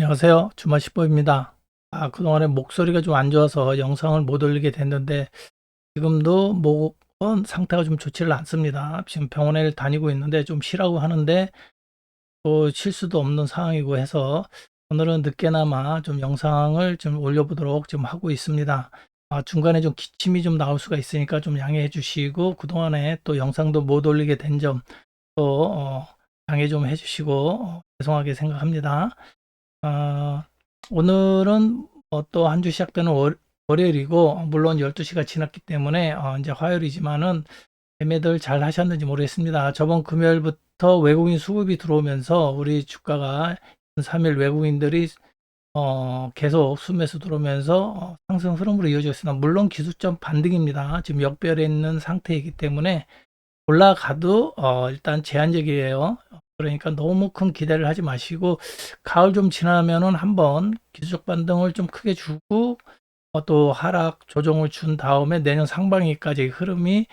안녕하세요. 주말 10보입니다. 아, 그동안에 목소리가 좀 안 좋아서 영상을 못 올리게 됐는데 지금도 목은 상태가 좀 좋지를 않습니다. 지금 병원에 다니고 있는데 좀 쉬라고 하는데 또 쉴 수도 없는 상황이고 해서 오늘은 늦게나마 좀 영상을 좀 올려보도록 좀 하고 있습니다. 아, 중간에 좀 기침이 좀 나올 수가 있으니까 좀 양해해 주시고 그동안에 또 영상도 못 올리게 된 점또 어, 양해 좀 해주시고 어, 죄송하게 생각합니다. 아, 오늘은 어, 또한 주 시작되는 월, 월요일이고 물론 12시가 지났기 때문에 어, 이제 화요일이지만은 매매들 잘 하셨는지 모르겠습니다. 저번 금요일부터 외국인 수급이 들어오면서 우리 주가가 3일 외국인들이 어, 계속 수매수 들어오면서 어, 상승 흐름으로 이어지고 있습니다. 물론 기술점 반등입니다. 지금 역별에 있는 상태이기 때문에 올라가도 어, 일단 제한적이에요. 그러니까 너무 큰 기대를 하지 마시고 가을 좀 지나면은 한번 기술적 반등을 좀 크게 주고 어, 또 하락 조정을 준 다음에 내년 상반기까지 흐름이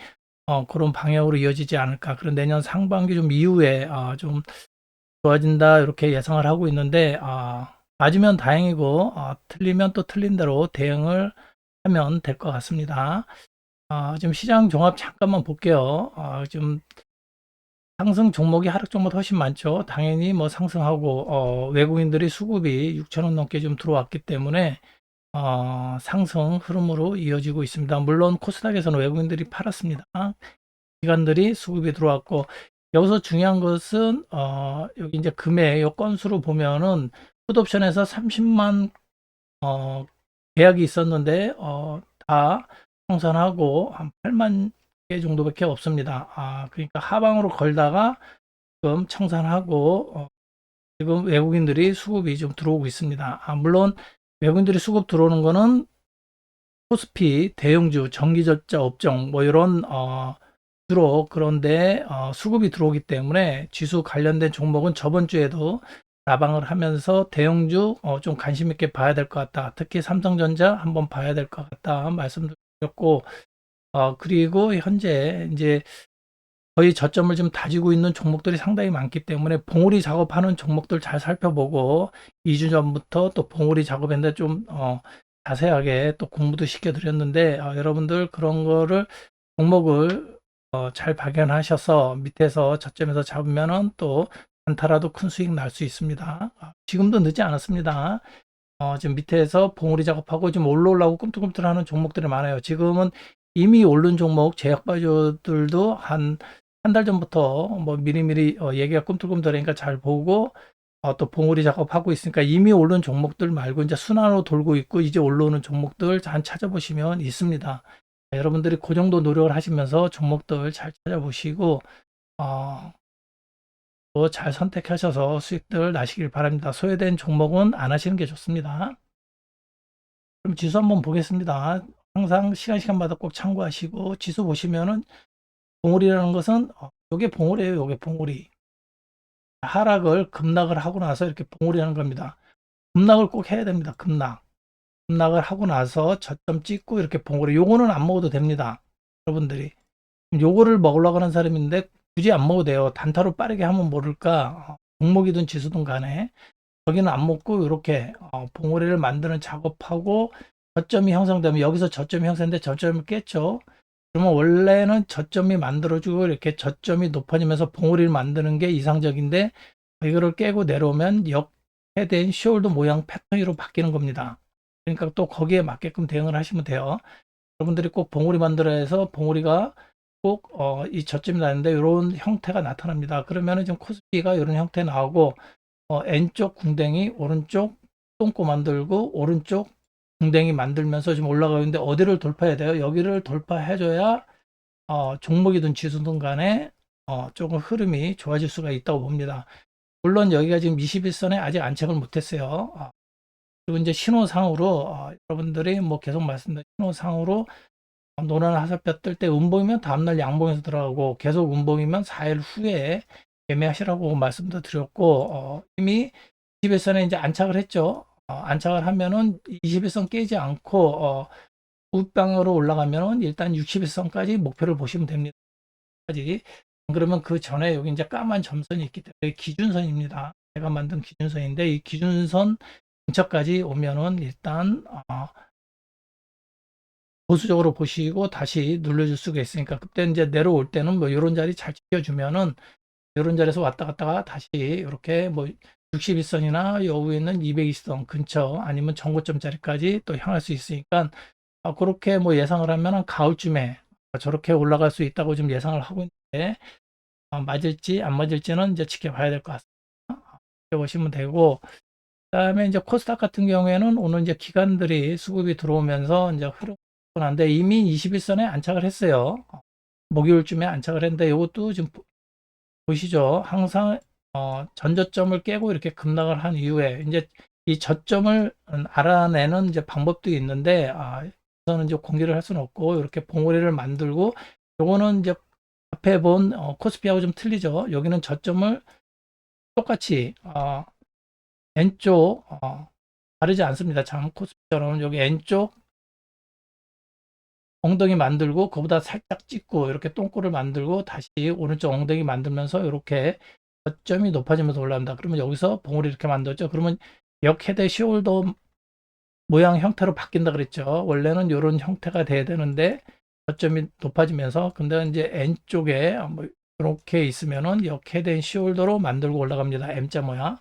어, 그런 방향으로 이어지지 않을까. 그런 내년 상반기 좀 이후에 어, 좀 좋아진다 이렇게 예상을 하고 있는데 어, 맞으면 다행이고 어, 틀리면 또 틀린 대로 대응을 하면 될 것 같습니다. 어, 지금 시장 종합 잠깐만 볼게요. 어, 지금 상승 종목이 하락 종목보다 훨씬 많죠. 당연히 뭐 상승하고 어, 외국인들이 수급이 6천 원 넘게 좀 들어왔기 때문에 어, 상승 흐름으로 이어지고 있습니다. 물론 코스닥에서는 외국인들이 팔았습니다. 기관들이 수급이 들어왔고 여기서 중요한 것은 어, 여기 이제 금액 요 건수로 보면은 풋옵션에서 30만 어, 계약이 있었는데 어, 다 청산하고 한 8만 개 정도밖에 없습니다. 아, 그러니까 하방으로 걸다가 지금 청산하고 어, 지금 외국인들이 수급이 좀 들어오고 있습니다. 아, 물론 외국인들이 수급 들어오는 거는 코스피, 대형주, 전기절자 업종 뭐 이런 어, 주로 그런데 어, 수급이 들어오기 때문에 지수 관련된 종목은 저번 주에도 라방을 하면서 대형주 어, 좀 관심 있게 봐야 될 것 같다. 특히 삼성전자 한번 봐야 될 것 같다 말씀드렸고 어, 그리고 현재 이제 거의 저점을 좀 다지고 있는 종목들이 상당히 많기 때문에 봉우리 작업하는 종목들 잘 살펴보고 2주 전부터 또 봉우리 작업했는데 좀 어, 자세하게 또 공부도 시켜드렸는데 어, 여러분들 그런 거를 종목을 어, 잘 발견하셔서 밑에서 저점에서 잡으면은 또 단타라도 큰 수익 날 수 있습니다. 아, 지금도 늦지 않았습니다. 어, 지금 밑에서 봉우리 작업하고 지금 올라오려고 꿈틀꿈틀하는 종목들이 많아요. 지금은 이미 오른 종목 제약바이오들도 한 한 달 전부터 뭐 미리미리 어, 얘기가 꿈틀꿈틀하니까 잘 보고 어, 또 봉우리 작업하고 있으니까 이미 오른 종목들 말고 이제 순환으로 돌고 있고 이제 올라오는 종목들 잘 찾아보시면 있습니다. 여러분들이 그 정도 노력을 하시면서 종목들 잘 찾아보시고 어, 또 잘 선택하셔서 수익들 나시길 바랍니다. 소외된 종목은 안 하시는 게 좋습니다. 그럼 지수 한번 보겠습니다. 항상 시간 시간마다 꼭 참고하시고 지수 보시면은 봉우리라는 것은 어, 요게 봉우리예요. 요게 봉우리. 하락을 급락을 하고 나서 이렇게 봉우리하는 겁니다. 급락을 꼭 해야 됩니다. 급락. 급락을 하고 나서 저점 찍고 이렇게 봉우리. 요거는 안 먹어도 됩니다. 여러분들이. 요거를 먹으려고 하는 사람인데 굳이 안 먹어도 돼요. 단타로 빠르게 하면 모를까. 종목이든 지수든 간에. 여기는 안 먹고 이렇게 어, 봉우리를 만드는 작업하고 저점이 형성되면 여기서 저점이 형성되는데 저점을 깼죠. 그러면 원래는 저점이 만들어지고 이렇게 저점이 높아지면서 봉우리를 만드는 게 이상적인데 이거를 깨고 내려오면 역해된 시홀드 모양 패턴으로 바뀌는 겁니다. 그러니까 또 거기에 맞게끔 대응을 하시면 돼요. 여러분들이 꼭 봉우리 만들어야 해서 봉우리가 꼭 어, 이 저점이 나는데 이런 형태가 나타납니다. 그러면은 지금 코스피가 이런 형태 나오고 어, N쪽 궁뎅이 오른쪽 똥꼬 만들고 오른쪽 궁뎅이 만들면서 지금 올라가고 있는데 어디를 돌파해야 돼요? 여기를 돌파해줘야 어, 종목이든 지수든 간에 어, 조금 흐름이 좋아질 수가 있다고 봅니다. 물론 여기가 지금 21선에 아직 안착을 못했어요. 어, 그리고 이제 신호상으로 어, 여러분들이 뭐 계속 말씀드린 신호상으로 노란 화살표 뜰 때 음봉이면 다음날 양봉에서 들어가고 계속 음봉이면 4일 후에 매매하시라고 말씀도 드렸고 어, 이미 21선에 이제 안착을 했죠. 어, 안착을 하면은 21선 깨지 않고 어, 우방으로 올라가면은 일단 61선까지 목표를 보시면 됩니다. 그러면 그 전에 여기 이제 까만 점선이 있기 때문에 기준선입니다. 제가 만든 기준선인데 이 기준선 근처까지 오면은 일단 어, 보수적으로 보시고 다시 눌러줄 수가 있으니까 그때 이제 내려올 때는 뭐 이런 자리 잘 지켜주면은 이런 자리에서 왔다 갔다가 다시 이렇게 뭐 61선이나 요 위에 있는 220선 근처 아니면 정고점 자리까지 또 향할 수 있으니까 아, 그렇게 뭐 예상을 하면은 가을쯤에 저렇게 올라갈 수 있다고 지금 예상을 하고 있는데 아, 맞을지 안 맞을지는 이제 지켜봐야 될 것 같습니다. 지켜보시면 되고 그다음에 이제 코스닥 같은 경우에는 오늘 이제 기관들이 수급이 들어오면서 이제 흐름한데 이미 21선에 안착을 했어요. 목요일쯤에 안착을 했는데 이것도 지금 보- 보시죠. 항상 어, 전저점을 깨고 이렇게 급락을 한 이후에 이제 이 저점을 알아내는 이제 방법도 있는데 아, 우선은 이제 공개를 할 수는 없고 이렇게 봉우리를 만들고 요거는 이제 앞에 본 어, 코스피하고 좀 틀리죠. 여기는 저점을 똑같이 어, N쪽 어, 다르지 않습니다. 참 코스피처럼 여기 N쪽 엉덩이 만들고 그보다 살짝 찍고 이렇게 똥꼬를 만들고 다시 오른쪽 엉덩이 만들면서 이렇게 저 점이 높아지면서 올라옵니다. 그러면 여기서 봉우리 이렇게 만들었죠. 그러면 역헤드 숄더 모양 형태로 바뀐다 그랬죠. 원래는 이런 형태가 돼야 되는데 저점이 높아지면서 근데 이제 N쪽에 뭐 이렇게 있으면은 역헤드 숄더로 만들고 올라갑니다. M자 모양.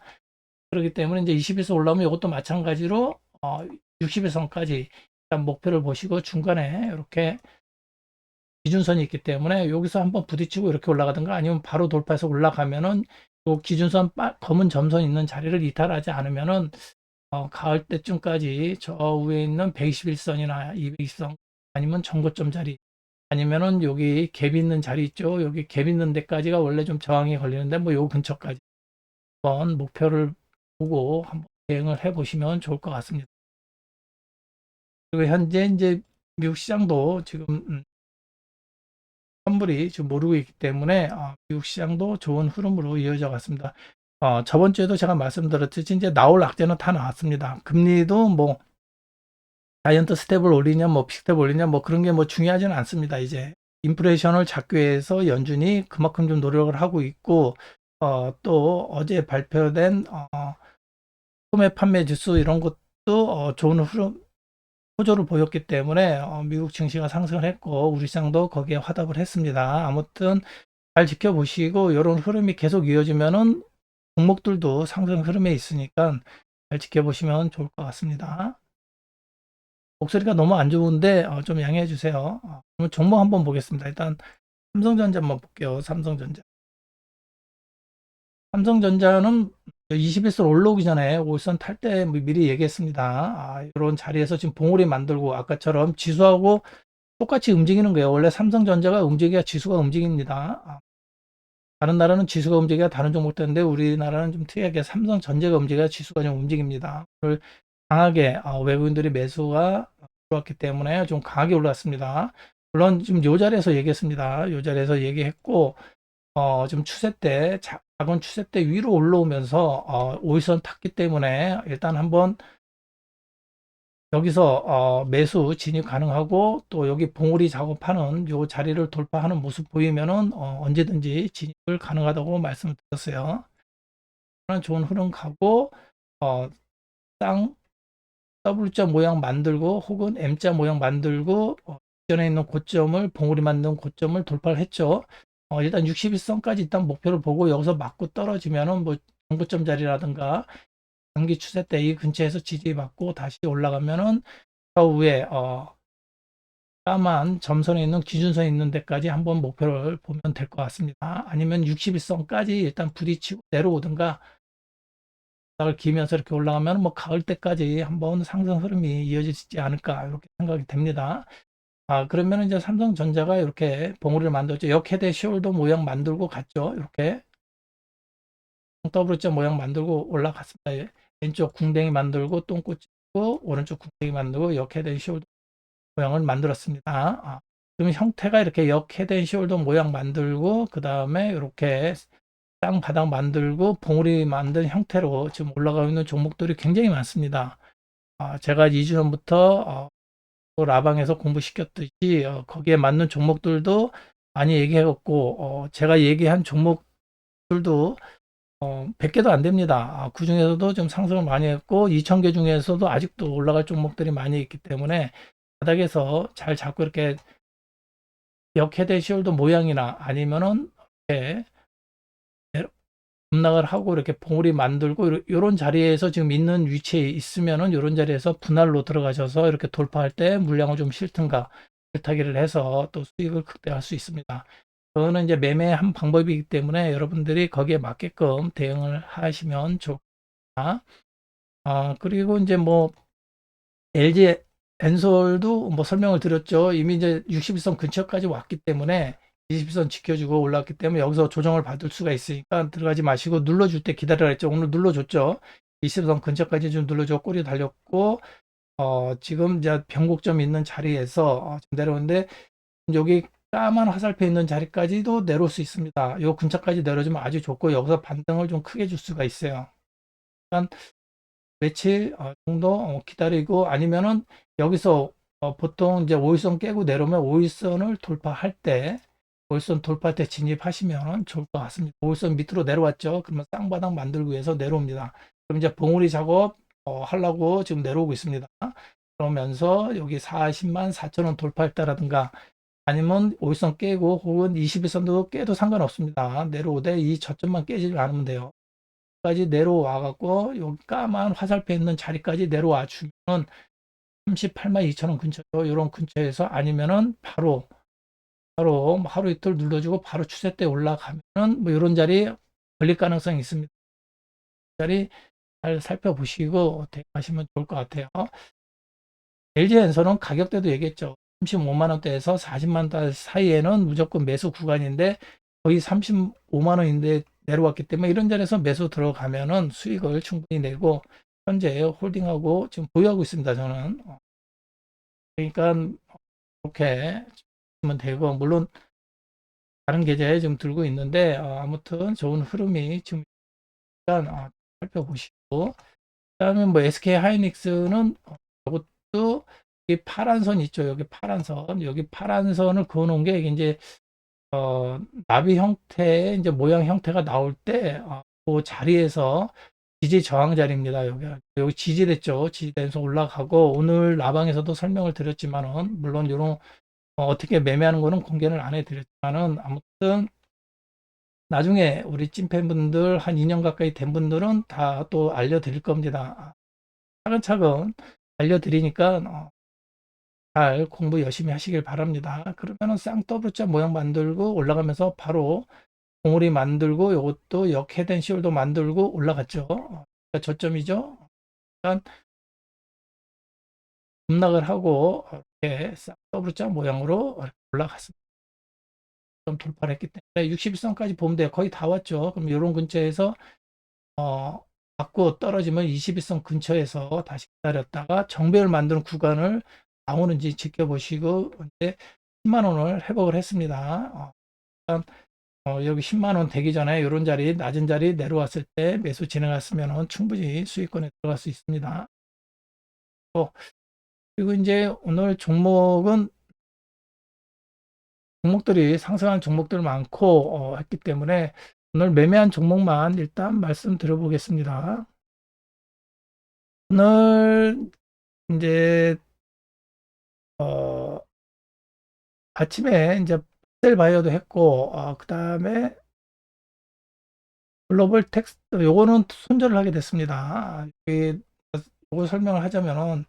그렇기 때문에 이제 20에서 올라오면 이것도 마찬가지로 어, 60에선까지 일단 목표를 보시고 중간에 이렇게 기준선이 있기 때문에 여기서 한번 부딪히고 이렇게 올라가든가 아니면 바로 돌파해서 올라가면은 요 기준선 빨- 검은 점선 있는 자리를 이탈하지 않으면은 어, 가을 때쯤까지 저 위에 있는 121선이나 220선 아니면 정고점 자리 아니면은 여기 갭 있는 자리 있죠. 여기 갭 있는 데까지가 원래 좀 저항이 걸리는데 뭐 요 근처까지 한번 목표를 보고 한번 대응을 해 보시면 좋을 것 같습니다. 그리고 현재 이제 미국 시장도 지금 음, 선물이 지금 모르고 있기 때문에 어, 미국 시장도 좋은 흐름으로 이어져 갔습니다. 어, 저번 주에도 제가 말씀드렸듯이 이제 나올 악재는 다 나왔습니다. 금리도 뭐 자이언트 스텝을 올리냐 뭐 픽스텝 올리냐 뭐 그런 게 뭐 중요하지는 않습니다. 이제 인플레이션을 잡기 위해서 연준이 그만큼 좀 노력을 하고 있고 어, 또 어제 발표된 어, 소매 판매 지수 이런 것도 어, 좋은 흐름 호조를 보였기 때문에 어, 미국 증시가 상승을 했고 우리 시장도 거기에 화답을 했습니다. 아무튼 잘 지켜보시고 이런 흐름이 계속 이어지면은 종목들도 상승 흐름에 있으니까 잘 지켜보시면 좋을 것 같습니다. 목소리가 너무 안 좋은데 어, 좀 양해해 주세요. 어, 그럼 종목 한번 보겠습니다. 일단 삼성전자 한번 볼게요. 삼성전자. 삼성전자는 21선 올라오기 전에 5선 탈 때 미리 얘기했습니다. 아, 이런 자리에서 지금 봉우리 만들고 아까처럼 지수하고 똑같이 움직이는 거예요. 원래 삼성전자가 움직여야 지수가 움직입니다. 아, 다른 나라는 지수가 움직여야 다른 종목 되는데 우리나라는 좀 특이하게 삼성전자가 움직여야 지수가 좀 움직입니다. 오늘 강하게 어, 외국인들이 매수가 들어왔기 때문에 좀 강하게 올랐습니다. 물론 지금 요 자리에서 얘기했습니다. 요 자리에서 얘기했고 어, 지금 추세 때 작은 추세 때 위로 올라오면서 어, 5일선 탔기 때문에 일단 한번 여기서 어, 매수 진입 가능하고 또 여기 봉우리 작업하는 요 자리를 돌파하는 모습 보이면은 어, 언제든지 진입을 가능하다고 말씀을 드렸어요. 그런 좋은 흐름 가고 어, 땅 W자 모양 만들고 혹은 M자 모양 만들고 어, 전에 있는 고점을 봉우리 만든 고점을 돌파를 했죠. 어, 일단 61선까지 일단 목표를 보고 여기서 맞고 떨어지면은 뭐 정고점 자리라든가 단기 추세 때 이 근처에서 지지받고 다시 올라가면은 저 위에 어 까만 점선에 있는 기준선에 있는 데까지 한번 목표를 보면 될 것 같습니다. 아니면 61선까지 일단 부딪히고 내려오든가 바닥을 기면서 이렇게 올라가면 뭐 가을 때까지 한번 상승 흐름이 이어지지 않을까 이렇게 생각이 됩니다. 아 그러면 이제 삼성전자가 이렇게 봉우리를 만들었죠. 역헤드 숄더 모양 만들고 갔죠. 이렇게 더블자 모양 만들고 올라갔습니다. 예. 왼쪽 궁뎅이 만들고 똥꼬 찍고 오른쪽 궁뎅이 만들고 역헤드 숄더 모양을 만들었습니다. 아, 그럼 형태가 이렇게 역헤드 숄더 모양 만들고 그 다음에 이렇게 땅 바닥 만들고 봉우리 만든 형태로 지금 올라가고 있는 종목들이 굉장히 많습니다. 아, 제가 2주 전부터 어, 또 라방에서 공부시켰듯이 어, 거기에 맞는 종목들도 많이 얘기해갖고 어, 제가 얘기한 종목들도 어, 100개도 안 됩니다. 아, 그 중에서도 좀 상승을 많이 했고 2,000개 중에서도 아직도 올라갈 종목들이 많이 있기 때문에 바닥에서 잘 잡고 이렇게 역헤드 숄더 모양이나 아니면은 이렇게 급락을 하고 이렇게 봉우리 만들고 이런 자리에서 지금 있는 위치에 있으면은 이런 자리에서 분할로 들어가셔서 이렇게 돌파할 때 물량을 좀 실든가 실타기를 해서 또 수익을 극대화할 수 있습니다. 그거는 이제 매매한 방법이기 때문에 여러분들이 거기에 맞게끔 대응을 하시면 좋다. 아, 그리고 이제 뭐 LG 엔솔도 뭐 설명을 드렸죠. 이미 이제 61선 근처까지 왔기 때문에 20선 지켜주고 올랐기 때문에 여기서 조정을 받을 수가 있으니까 들어가지 마시고 눌러줄 때 기다려라 했죠. 오늘 눌러줬죠. 20선 근처까지 좀 눌러줘 꼬리 달렸고 어, 지금 이제 변곡점 있는 자리에서 어, 내려오는데 여기 까만 화살표 있는 자리까지도 내려올 수 있습니다. 요 근처까지 내려주면 아주 좋고 여기서 반등을 좀 크게 줄 수가 있어요. 일단 며칠 어, 정도 어, 기다리고 아니면은 여기서 어, 보통 이제 5일선 깨고 내려오면 5일선을 돌파할 때 5일선 돌파할 때 진입하시면 좋을 것 같습니다. 5일선 밑으로 내려왔죠. 그러면 쌍바닥 만들기 위해서 내려옵니다. 그럼 이제 봉우리 작업 어, 하려고 지금 내려오고 있습니다. 그러면서 여기 40만 4천 원 돌파했다라든가 아니면 5일선 깨고 혹은 21선도 깨도 상관없습니다. 내려오되 이 저점만 깨지 않으면 돼요. 까지 내려와 갖고 여기 까만 화살표 있는 자리까지 내려와 주면 38만 2천 원 근처 이런 근처에서 아니면은 바로 바로 뭐 하루 이틀 눌러주고 바로 추세 때 올라가면은 뭐 이런 자리 걸릴 가능성이 있습니다. 자리 잘 살펴보시고 대응하시면 좋을 것 같아요. LG엔서는 가격대도 얘기했죠. 35만 원대에서 40만 원 사이에는 무조건 매수 구간인데 거의 35만 원인데 내려왔기 때문에 이런 자리에서 매수 들어가면은 수익을 충분히 내고 현재 홀딩하고 지금 보유하고 있습니다. 저는 그러니까 이렇게 하면 되고 물론 다른 계좌에 좀 들고 있는데 어, 아무튼 좋은 흐름이 지금 일단 어, 살펴보시고 그다음에 뭐 SK 하이닉스는 이것도 이 파란 선 있죠. 여기 파란 선 여기 파란 선을 그어놓은 게 이제 어, 나비 형태의 이제 모양 형태가 나올 때, 어, 그 자리에서 지지 저항 자리입니다. 여기, 여기 지지됐죠. 지지돼서 올라가고, 오늘 라방에서도 설명을 드렸지만은, 물론 이런, 어, 떻게 매매하는 거는 공개를 안 해드렸지만은, 아무튼, 나중에 우리 찐팬분들 한 2년 가까이 된 분들은 다 또 알려드릴 겁니다. 차근차근 알려드리니까, 어, 잘 공부 열심히 하시길 바랍니다. 그러면은 쌍더블자 모양 만들고 올라가면서 바로 봉우리 만들고 이것도 역헤드앤 숄더 만들고 올라갔죠. 그러니까 저점이죠. 일단 급락을 하고 이렇게 쌍더블자 모양으로 올라갔습니다. 좀 돌파를 했기 때문에 61선까지 보면 돼요. 거의 다 왔죠. 그럼 이런 근처에서 어, 받고 떨어지면 21선 근처에서 다시 기다렸다가 정배를 만드는 구간을 나오는지 지켜보시고 이제 10만 원을 회복을 했습니다. 어, 일단 어, 여기 10만 원 되기 전에 이런 자리 낮은 자리 내려왔을 때 매수 진행했으면 충분히 수익권에 들어갈 수 있습니다. 어, 그리고 이제 오늘 종목은 종목들이 상승한 종목들 많고 어, 했기 때문에 오늘 매매한 종목만 일단 말씀드려 보겠습니다. 오늘 이제 어, 아침에 이제 셀 바이어도 했고, 어, 그 다음에 글로벌 텍스트, 요거는 손절을 하게 됐습니다. 요거 설명을 하자면은,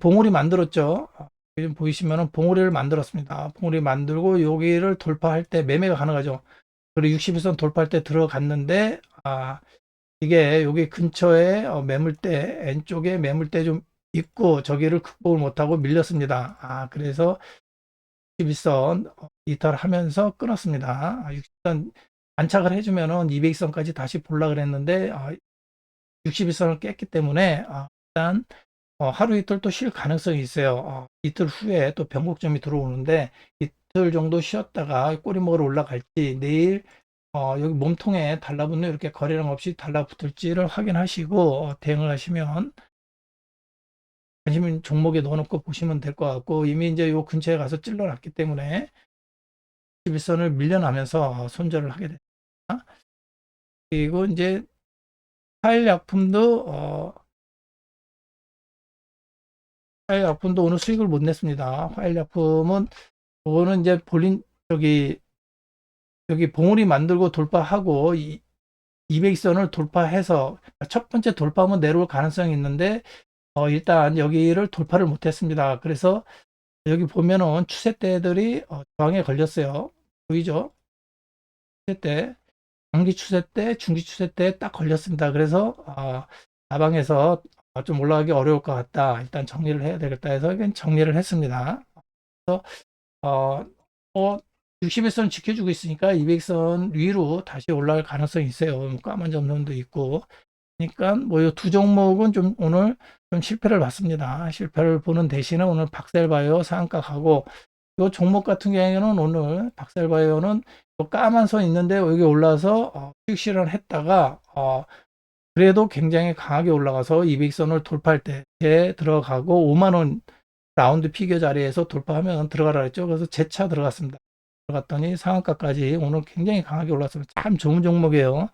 봉우리 만들었죠. 지금 보이시면은 봉우리를 만들었습니다. 봉우리 만들고 여기를 돌파할 때 매매가 가능하죠. 그리고 61선 돌파할 때 들어갔는데, 아, 이게 여기 근처에 어, 매물대, N쪽에 매물대 좀 있고 저기를 극복을 못하고 밀렸습니다. 아, 그래서 61선 이탈하면서 끊었습니다. 60선 안착을 해주면은 200선까지 다시 볼라 그랬는데 아, 61선을 깼기 때문에 아, 일단 어, 하루 이틀 또 쉴 가능성이 있어요. 어, 이틀 후에 또 변곡점이 들어오는데 이틀 정도 쉬었다가 꼬리 먹으러 올라갈지 내일 어, 여기 몸통에 달라붙는 이렇게 거래량 없이 달라붙을지를 확인하시고 어, 대응을 하시면 관심 종목에 넣어놓고 보시면 될 것 같고 이미 이제 요 근처에 가서 찔러놨기 때문에 11선을 밀려나면서 손절을 하게 됩니다. 그리고 이제 화일 약품도 어, 화일 약품도 오늘 수익을 못 냈습니다. 화일 약품은 오는 이제 볼린 저기 여기 봉우리 만들고 돌파하고 이 200선을 돌파해서 첫 번째 돌파하면 내려올 가능성이 있는데 어, 일단 여기를 돌파를 못했습니다. 그래서 여기 보면은 추세대들이 어, 저항에 걸렸어요. 보이죠? 추세대, 장기 추세대, 중기 추세대 딱 걸렸습니다. 그래서 어, 나방에서 어, 좀 올라가기 어려울 것 같다. 일단 정리를 해야 되겠다 해서 그냥 정리를 했습니다. 그래서 어, 어 60일선 지켜주고 있으니까 200선 위로 다시 올라갈 가능성이 있어요. 뭐 까만 점선도 있고. 그러니까 뭐두 종목은 좀 오늘 좀 실패를 봤습니다. 실패를 보는 대신에 오늘 박셀바이오 가고 이 종목 같은 경우에는 오늘 박셀바이오는 요 까만 선 있는데 여기 올라서 어, 수익 실현을 했다가 어, 그래도 굉장히 강하게 올라가서 200선을 돌파할 때 들어가고 5만 원 라운드 피겨 자리에서 돌파하면 들어가라 했죠. 그래서 재차 들어갔습니다. 들어갔더니 상한가까지 오늘 굉장히 강하게 올랐습니다. 참 좋은 종목이에요.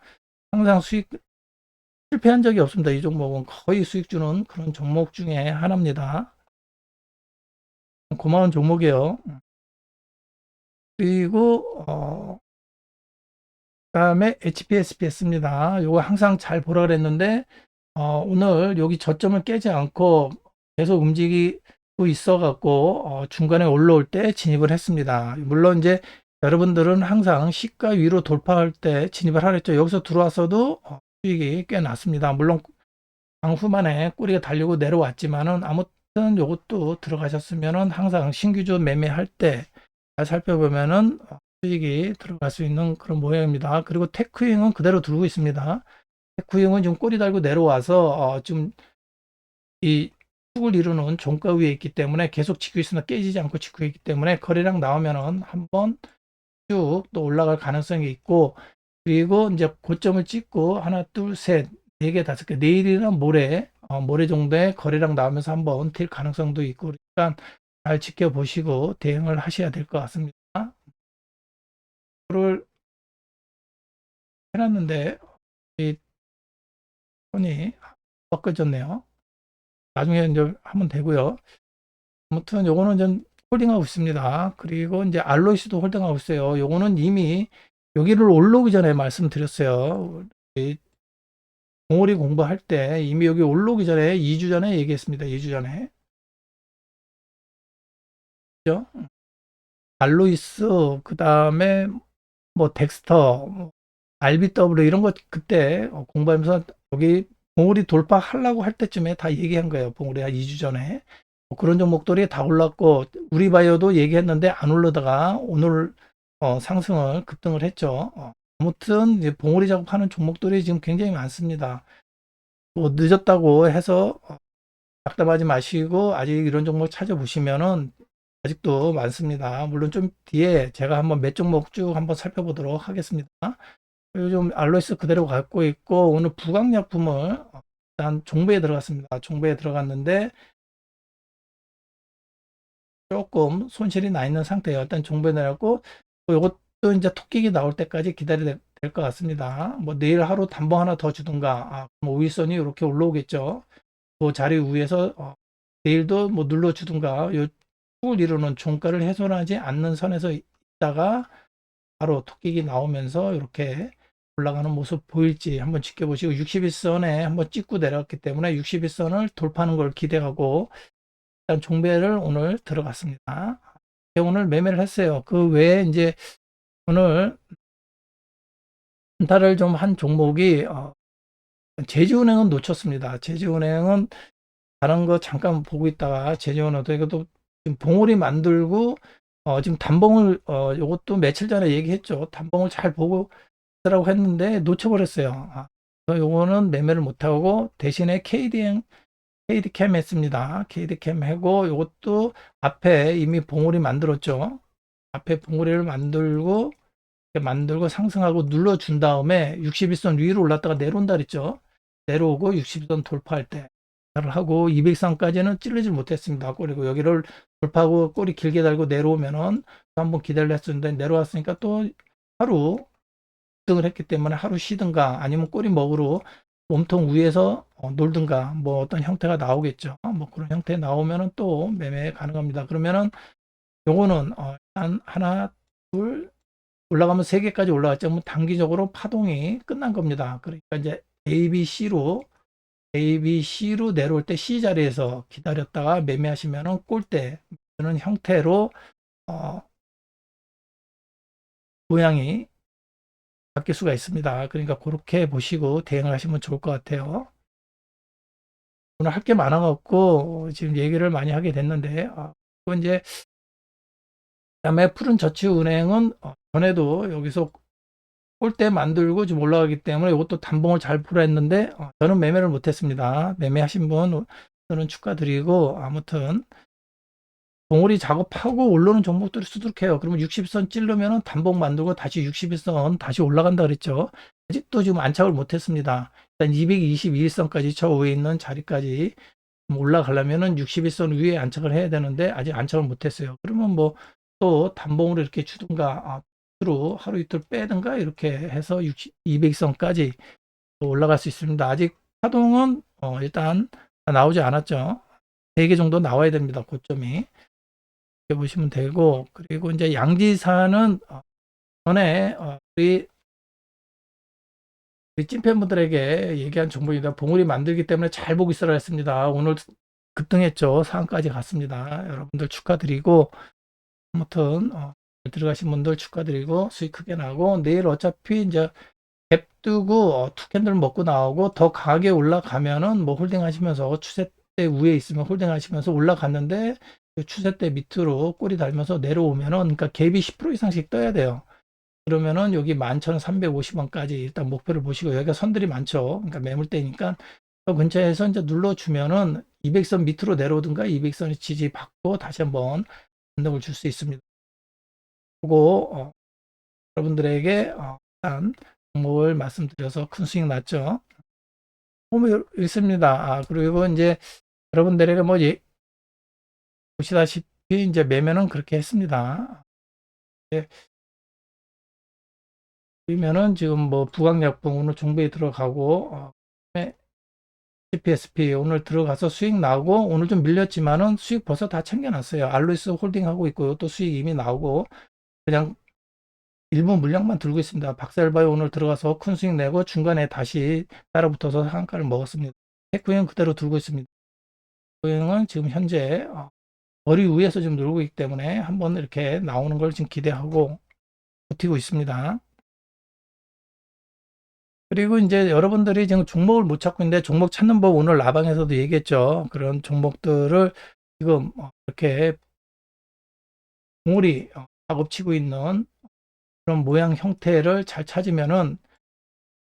항상 수익 실패한 적이 없습니다. 이 종목은 거의 수익 주는 그런 종목 중에 하나입니다. 고마운 종목이에요. 그리고 어, 그 다음에 HPSPS입니다. 요거 항상 잘 보라 그랬는데 어, 오늘 여기 저점을 깨지 않고 계속 움직이고 있어 갖고 어, 중간에 올라올 때 진입을 했습니다. 물론 이제 여러분들은 항상 시가 위로 돌파할 때 진입을 하랬죠. 여기서 들어왔어도 어, 수익이 꽤 났습니다. 물론 장후반에 꼬리가 달리고 내려왔지만은 아무튼 요것도 들어가셨으면은 항상 신규주 매매할 때 잘 살펴보면은 수익이 들어갈 수 있는 그런 모양입니다. 그리고 테크윙은 그대로 들고 있습니다. 테크윙은 지금 꼬리 달고 내려와서 어, 지금 이 축을 이루는 종가 위에 있기 때문에 계속 지고 있으나 깨지지 않고 지고 있기 때문에 거래량 나오면은 한번 쭉 또 올라갈 가능성이 있고 그리고 이제 고점을 찍고 하나 둘 셋 네 개 다섯 개 내일이나 모레 어, 모레 정도에 거래량 나오면서 한번 될 가능성도 있고 그러니까 잘 지켜보시고 대응을 하셔야 될 것 같습니다. 이거를 해놨는데 이 손이 꺾어졌네요. 나중에 이제 하면 되고요. 아무튼 요거는 좀 홀딩하고 있습니다. 그리고 이제 알로이스도 홀딩하고 있어요. 요거는 이미 여기를 올라오기 전에 말씀드렸어요. 이 공오리 공부할 때 이미 여기 올라오기 전에 2주 전에 얘기했습니다. 2주 전에. 알로이스, 그 다음에 뭐 덱스터, 뭐 RBW 이런 거 그때 어, 공부하면서 여기 봉우리 돌파하려고 할 때쯤에 다 얘기한 거예요. 봉우리 한 2주 전에. 뭐 그런 종목들이 다 올랐고 우리 바이오도 얘기했는데 안 올라다가 오늘 어, 상승을 급등을 했죠. 어, 아무튼 이제 봉우리 작업하는 종목들이 지금 굉장히 많습니다. 뭐 늦었다고 해서 어, 답답하지 마시고 아직 이런 종목 찾아보시면은 아직도 많습니다. 물론 좀 뒤에 제가 한번 몇 종목 쭉 한번 살펴보도록 하겠습니다. 요즘 알로이스 그대로 갖고 있고 오늘 부강약품을 일단 종배에 들어갔습니다. 종배에 들어갔는데 조금 손실이 나 있는 상태예요. 일단 종배 내렸고 이것도 이제 토끼기 나올 때까지 기다려야 될 것 같습니다. 뭐 내일 하루 단봉 하나 더 주든가 아, 뭐 우위선이 이렇게 올라오겠죠. 그 자리 위에서 어, 내일도 뭐 눌러 주든가 요 축을 이루는 종가를 훼손하지 않는 선에서 있다가 바로 토끼기 나오면서 이렇게 올라가는 모습 보일지 한번 지켜보시고 61선에 한번 찍고 내려왔기 때문에 61선을 돌파하는 걸 기대하고 일단 종배를 오늘 들어갔습니다. 오늘 매매를 했어요. 그 외에 이제 오늘 단타를 좀 한 종목이 어, 제주은행은 놓쳤습니다. 제주은행은 다른 거 잠깐 보고 있다가 제주은행도 이것도 지금 봉우리 만들고 어, 지금 단봉을 어, 이것도 며칠 전에 얘기했죠. 단봉을 잘 보고 라고 했는데 놓쳐버렸어요. 아, 요거는 매매를 못하고 대신에 KDM KD캠 했습니다. KD캠 하고 이것도 앞에 이미 봉우리 만들었죠. 앞에 봉우리를 만들고 만들고 상승하고 눌러준 다음에 61선 위로 올랐다가 내려온다 그랬죠. 내려오고 60선 돌파할 때 하고 200선까지는 찔르질 못했습니다. 그리고 여기를 돌파하고 꼬리 길게 달고 내려오면은 한번 기다려 했었는데 내려왔으니까 또 하루 등을 했기 때문에 하루 쉬든가 아니면 꼬리 먹으러 몸통 위에서 어, 놀든가 뭐 어떤 형태가 나오겠죠. 뭐 그런 형태 나오면은 또 매매 가능합니다. 그러면은 요거는 어, 한 하나 둘 올라가면 세 개까지 올라갔죠. 뭐 단기적으로 파동이 끝난 겁니다. 그러니까 이제 A, B, C로 A, B, C로 내려올 때 C 자리에서 기다렸다가 매매하시면은 꼴대 는 형태로 어, 모양이 바뀔 수가 있습니다. 그러니까 그렇게 보시고 대응을 하시면 좋을 것 같아요. 오늘 할 게 많아갖고 지금 얘기를 많이 하게 됐는데 아, 또 이제 그다음에 푸른 저축은행은 어, 전에도 여기서 꼴대 만들고 좀 올라가기 때문에 이것도 단봉을 잘 풀어 했는데 어, 저는 매매를 못했습니다. 매매하신 분 저는 축하드리고 아무튼 봉우리 작업하고 올라오는 종목들이 수두룩해요. 그러면 60선 찌르면은 단봉 만들고 다시 61선 다시 올라간다 그랬죠. 아직도 지금 안착을 못했습니다. 일단 222일선까지 저 위에 있는 자리까지 올라가려면은 61선 위에 안착을 해야 되는데 아직 안착을 못했어요. 그러면 뭐 또 단봉으로 이렇게 주든가 아, 로 하루 이틀 빼든가 이렇게 해서 60, 200선까지 올라갈 수 있습니다. 아직 파동은 어, 일단 나오지 않았죠. 3개 정도 나와야 됩니다. 고점이. 이렇게 보시면 되고 그리고 이제 양지사는 어, 전에 어, 우리 우리 찐팬분들에게 얘기한 정보입니다. 봉우리 만들기 때문에 잘 보고 있어라 했습니다. 오늘 급등했죠. 상한까지 갔습니다. 여러분들 축하드리고 아무튼 어, 들어가신 분들 축하드리고 수익 크게 나고 내일 어차피 이제 갭 두고 어, 투 캔들 먹고 나오고 더 강하게 올라가면은 뭐 홀딩 하시면서 추세대 위에 있으면 홀딩 하시면서 올라갔는데 그 추세대 밑으로 꼬리 달면서 내려오면은 그러니까 갭이 10% 이상씩 떠야 돼요. 그러면은 여기 11,350원까지 일단 목표를 보시고 여기가 선들이 많죠. 그러니까 매물대니까 그 근처에서 이제 눌러주면은 200선 밑으로 내려오든가 200선이 지지 받고 다시 한번 반등을 줄 수 있습니다. 그거 어, 여러분들에게 어, 일단 종목을 말씀드려서 큰 수익 났죠. 보면 있습니다. 아, 그리고 이제 여러분들에게 뭐 예, 보시다시피 이제 매매는 그렇게 했습니다. 예. 그러면은 지금 뭐 부강약품 오늘 종배에 들어가고 어, CPSP 오늘 들어가서 수익 나고 오늘 좀 밀렸지만은 수익 벌써 다 챙겨놨어요. 알로이스 홀딩 하고 있고 또 수익 이미 나오고 그냥 일부 물량만 들고 있습니다. 박살바이오 오늘 들어가서 큰 수익 내고 중간에 다시 따라붙어서 한가를 먹었습니다. 테크형 그대로 들고 있습니다. 테크형은 지금 현재 어, 머리 위에서 지금 놀고 있기 때문에 한번 이렇게 나오는 걸 지금 기대하고 버티고 있습니다. 그리고 이제 여러분들이 지금 종목을 못 찾고 있는데 종목 찾는 법 오늘 라방에서도 얘기했죠. 그런 종목들을 지금 어, 이렇게 봉우리 어, 작업치고 있는 그런 모양 형태를 잘 찾으면은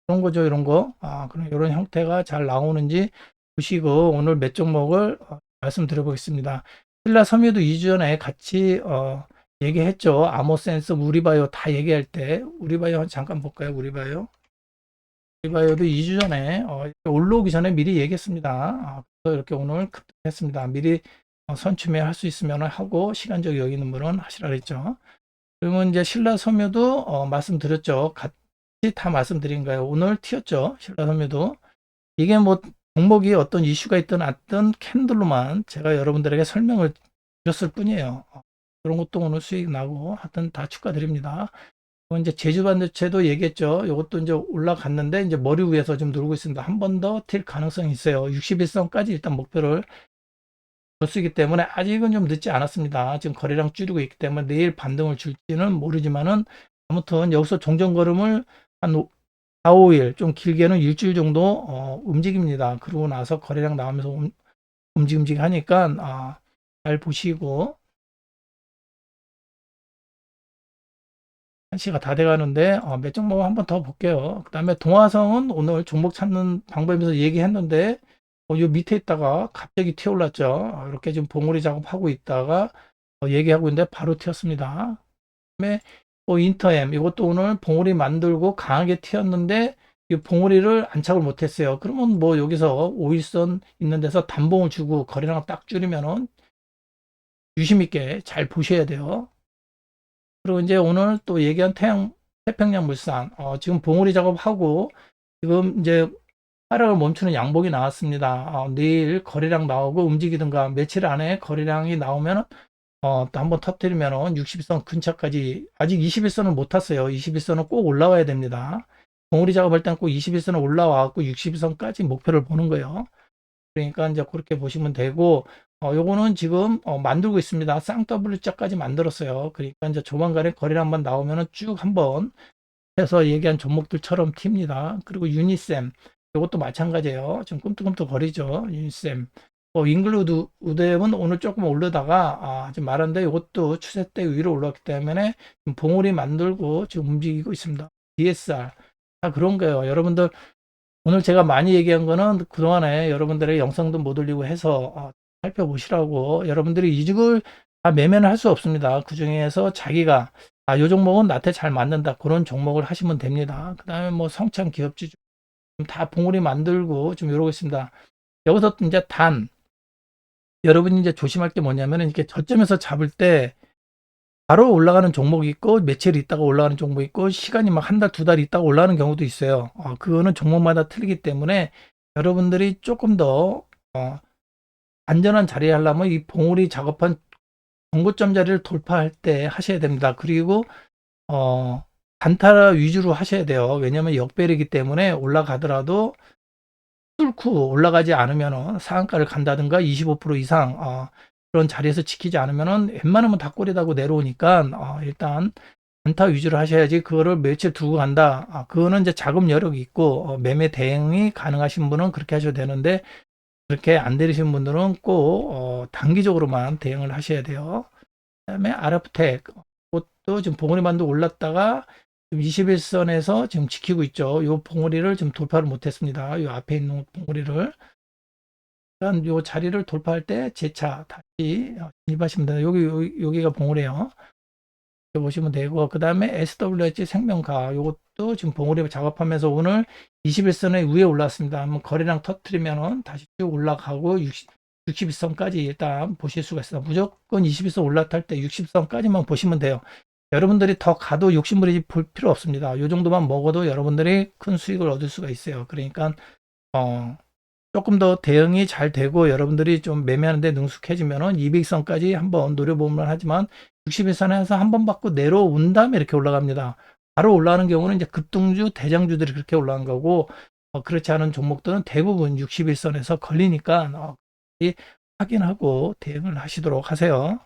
그런 거죠, 이런 거. 아, 그럼 이런 형태가 잘 나오는지 보시고 오늘 몇 종목을 어, 말씀드려 보겠습니다. 신라 섬유도 2주 전에 같이 어, 얘기했죠. 아모센스, 우리바이오 다 얘기할 때 우리바이오 잠깐 볼까요? 우리바이오. 우리바이오도 2주 전에 어, 올라오기 전에 미리 얘기했습니다. 아, 그래서 이렇게 오늘 급등했습니다. 미리 어, 선취매 할수 있으면 하고 시간적 여유 있는 분은 하시라 그랬죠. 그러면 이제 신라 섬유도 어, 말씀드렸죠. 같이 다 말씀드린가요? 오늘 튀었죠. 신라 섬유도 이게 뭐 종목이 어떤 이슈가 있든 않든 캔들로만 제가 여러분들에게 설명을 드렸을 뿐이에요. 어, 그런 것도 오늘 수익 나고 하여튼 다 축하드립니다. 이제 제주 반도체도 얘기했죠. 이것도 이제 올라갔는데 이제 머리 위에서 좀 놀고 있습니다. 한 번 더 튈 가능성이 있어요. 61선까지 일단 목표를 줬기 때문에 아직은 좀 늦지 않았습니다. 지금 거래량 줄이고 있기 때문에 내일 반등을 줄지는 모르지만은 아무튼 여기서 종전 걸음을 한 4, 5일 좀 길게는 일주일 정도 어, 움직입니다. 그러고 나서 거래량 나오면서 움, 움직임직 하니까 아, 잘 보시고 1시가 다 돼가는데 어, 몇 종목 한번 더 볼게요. 그 다음에 동화성은 오늘 종목 찾는 방법에서 얘기했는데 어, 요 밑에 있다가 갑자기 튀어올랐죠. 어, 이렇게 지금 봉우리 작업하고 있다가 어, 얘기하고 있는데 바로 튀었습니다. 그다음에 뭐 인터엠 이것도 오늘 봉우리 만들고 강하게 튀었는데 이 봉우리를 안착을 못했어요. 그러면 뭐 여기서 5일선 있는 데서 단봉을 주고 거래량 딱 줄이면은 유심 있게 잘 보셔야 돼요. 그리고 이제 오늘 또 얘기한 태양 태평양 물산 어, 지금 봉우리 작업하고 지금 이제 하락을 멈추는 양봉이 나왔습니다. 어, 내일 거래량 나오고 움직이든가 며칠 안에 거래량이 나오면 어, 또 한번 터뜨리면 61선 근처까지 아직 21선을 못 탔어요. 21선은 꼭 올라와야 됩니다. 봉우리 작업할 때는 꼭 21선을 올라와갖고 61선까지 목표를 보는 거예요. 그러니까 이제 그렇게 보시면 되고 어, 요거는 지금 어, 만들고 있습니다. 쌍W자까지 만들었어요. 그러니까 이제 조만간에 거래량 한번 나오면은 쭉 한번 해서 얘기한 종목들처럼 튑니다. 그리고 유니셈 이것도 마찬가지예요. 지금 꿈틀꿈틀 거리죠. 유니셈. 어, 잉글루드 우대은 오늘 조금 오르다가 아, 지금 말한데 이것도 추세 때 위로 올랐기 때문에 봉우리 만들고 지금 움직이고 있습니다. DSR 다 그런 거예요. 여러분들 오늘 제가 많이 얘기한 거는 그동안에 여러분들의 영상도 못 올리고 해서 어, 살펴보시라고 여러분들이 이직을 다 매매는 할 수 없습니다. 그 중에서 자기가 아, 요 종목은 나한테 잘 맞는다. 그런 종목을 하시면 됩니다. 그 다음에 뭐 성창 기업지 좀 다 봉우리 만들고 좀 이러고 있습니다. 여기서 이제 단, 여러분이 이제 조심할 게 뭐냐면은 이렇게 저점에서 잡을 때 바로 올라가는 종목이 있고 며칠 있다가 올라가는 종목이 있고 시간이 막 한 달, 두 달 있다가 올라가는 경우도 있어요. 어, 그거는 종목마다 틀리기 때문에 여러분들이 조금 더 어, 안전한 자리에 하려면 이 봉우리 작업한 정고점 자리를 돌파할 때 하셔야 됩니다. 그리고 어, 단타 위주로 하셔야 돼요. 왜냐하면 역배이기 때문에 올라가더라도 뚫고 올라가지 않으면 상한가를 간다든가 25% 이상 어, 그런 자리에서 지키지 않으면은 웬만하면 다 꼬리다고 내려오니까 어, 일단 단타 위주로 하셔야지 그거를 며칠 두고 간다. 아, 그거는 이제 자금 여력이 있고 어, 매매 대응이 가능하신 분은 그렇게 하셔도 되는데 그렇게 안 되시는 분들은 꼭 어, 단기적으로만 대응을 하셔야 돼요. 그다음에 아랍텍 그것도 지금 봉우리 반도 올랐다가 지금 21선에서 지금 지키고 있죠. 요 봉우리를 지금 돌파를 못했습니다. 요 앞에 있는 봉우리를 일단 요 자리를 돌파할 때 재차 다시 진입하시면 돼요. 여기 여기 여기가 봉우리예요. 보시면 되고 그 다음에 SWH 생명가 요것도 지금 봉우리 작업하면서 오늘 21선에 위에 올랐습니다. 한번 거래량 터트리면은 다시 쭉 올라가고 60, 61선까지 일단 보실 수가 있어요. 무조건 21선 올라탈 때 60선까지만 보시면 돼요. 여러분들이 더 가도 욕심부리지 볼 필요 없습니다. 요 정도만 먹어도 여러분들이 큰 수익을 얻을 수가 있어요. 그러니까 어, 조금 더 대응이 잘 되고 여러분들이 좀 매매하는데 능숙해지면은 200선까지 한번 노려보면 하지만 61선에서 한 번 받고 내려온 다음에 이렇게 올라갑니다. 바로 올라가는 경우는 이제 급등주, 대장주들이 그렇게 올라간 거고 어, 그렇지 않은 종목들은 대부분 61선에서 걸리니까 어, 확인하고 대응을 하시도록 하세요.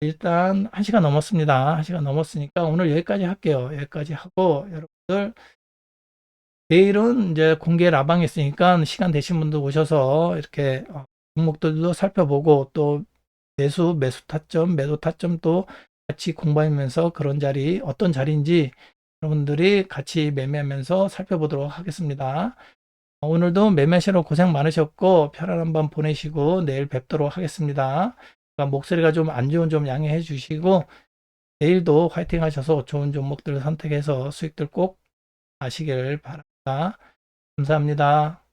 일단 1시간 넘었습니다. 1시간 넘었으니까 오늘 여기까지 할게요. 여기까지 하고 여러분들 내일은 이제 공개 라방이 있으니까 시간 되신 분들 오셔서 이렇게 어, 종목들도 살펴보고 또 매수, 매수 타점, 매도 타점 또 같이 공부하면서 그런 자리, 어떤 자리인지 여러분들이 같이 매매하면서 살펴보도록 하겠습니다. 오늘도 매매하시러 고생 많으셨고 편안한 밤 보내시고 내일 뵙도록 하겠습니다. 그러니까 목소리가 좀 안 좋은 점 양해해 주시고 내일도 화이팅 하셔서 좋은 종목들을 선택해서 수익들 꼭 하시길 바랍니다. 감사합니다.